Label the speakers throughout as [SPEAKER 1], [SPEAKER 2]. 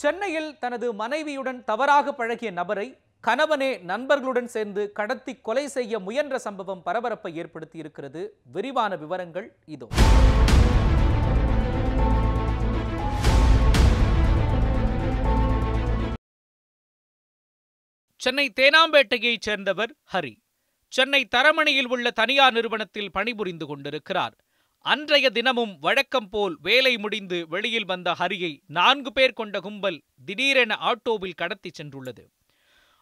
[SPEAKER 1] சென்னையில் தனது மனைவியுடன் தவறாக பழகிய நபரை கணவனே நண்பர்களுடன் சேர்ந்து கடத்தி கொலை செய்ய முயன்ற சம்பவம் பரபரப்பை ஏற்படுத்தி இருக்கிறது. விரிவான விவரங்கள் இதோ. சென்னை தேனாம்பேட்டையைச் சேர்ந்தவர் ஹரி. சென்னை தரமணியில் உள்ள தனியார் நிறுவனத்தில் பணிபுரிந்து கொண்டிருக்கிறார். அன்றைய தினமும் வழக்கம் போல் வேலை முடிந்து வெளியில் வந்த ஹரியை நான்கு பேர் கொண்ட கும்பல் திடீரென ஆட்டோவில் கடத்தி சென்றுள்ளது.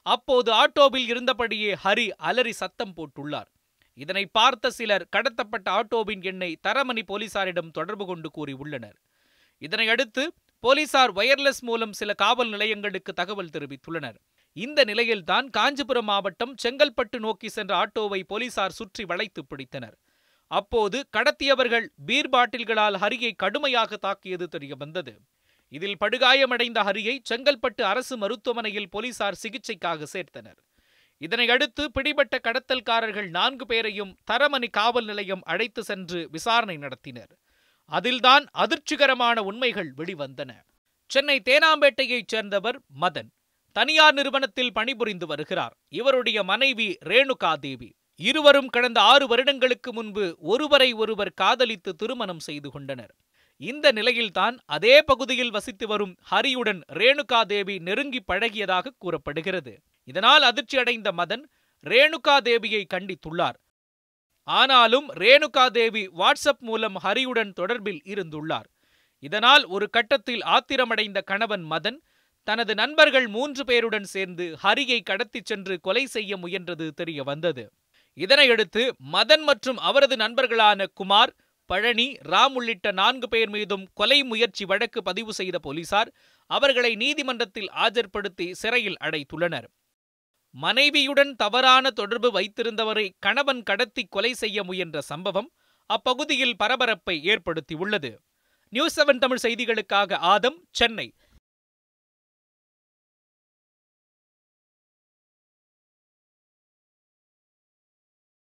[SPEAKER 1] அப்போது ஆட்டோவில் இருந்தபடியே ஹரி அலறி சத்தம் போட்டுள்ளார். இதனை பார்த்த சிலர் கடத்தப்பட்ட ஆட்டோவின் எண்ணை தரமணி போலீசாரிடம் தொடர்பு கொண்டு கூறியுள்ளனர். இதனையடுத்து போலீசார் வயர்லெஸ் மூலம் சில காவல் நிலையங்களுக்கு தகவல் தெரிவித்துள்ளனர். இந்த நிலையில்தான் காஞ்சிபுரம் மாவட்டம் செங்கல்பட்டு நோக்கி சென்ற ஆட்டோவை போலீசார் சுற்றி வளைத்து பிடித்தனர். அப்போது கடத்தியவர்கள் பீர் பாட்டில்களால் ஹரியை கடுமையாக தாக்கியது தெரிய வந்தது. இதில் படுகாயமடைந்த ஹரியை செங்கல்பட்டு அரசு மருத்துவமனையில் போலீசார் சிகிச்சைக்காக சேர்த்தனர். இதனையடுத்து பிடிபட்ட கடத்தல்காரர்கள் நான்கு பேரையும் தரமணி காவல் நிலையம் அழைத்து சென்று விசாரணை நடத்தினர். அதில்தான் அதிர்ச்சிகரமான உண்மைகள் வெளிவந்தன. சென்னை தேனாம்பேட்டையைச் சேர்ந்தவர் மதன். தனியார் நிறுவனத்தில் பணிபுரிந்து வருகிறார். இவருடைய மனைவி ரேணுகா தேவி இருவரும் கடந்த ஆறு வருடங்களுக்கு முன்பு ஒருவரை ஒருவர் காதலித்து திருமணம் செய்து கொண்டனர். இந்த நிலையில்தான் அதே பகுதியில் வசித்து வரும் ஹரியுடன் ரேணுகா தேவி நெருங்கி பழகியதாக கூறப்படுகிறது. இதனால் அதிர்ச்சியடைந்த மதன் ரேணுகா தேவியை கண்டித்துள்ளார். ஆனாலும் ரேணுகா தேவி வாட்ஸ்அப் மூலம் ஹரியுடன் தொடர்பில் இருந்துள்ளார். இதனால் ஒரு கட்டத்தில் ஆத்திரமடைந்த கணவன் மதன் தனது நண்பர்கள் மூன்று பேருடன் சேர்ந்து ஹரியை கடத்திச் சென்று கொலை செய்ய முயன்றது தெரிய வந்தது இதனையடுத்து மதன் மற்றும் அவரது நண்பர்களான குமார் பழனி ராம் உள்ளிட்ட நான்கு பேர் மீதும் கொலை முயற்சி வழக்கு பதிவு செய்த போலீசார் அவர்களை நீதிமன்றத்தில் ஆஜர்படுத்தி சிறையில் அடைத்துள்ளனர். மனைவியுடன் தவறான தொடர்பு வைத்திருந்தவரை கணவன் கடத்தி கொலை செய்ய முயன்ற சம்பவம் அப்பகுதியில் பரபரப்பை ஏற்படுத்தியுள்ளது. நியூஸ் செவன் தமிழ் செய்திகளுக்காக ஆதம் சென்னை.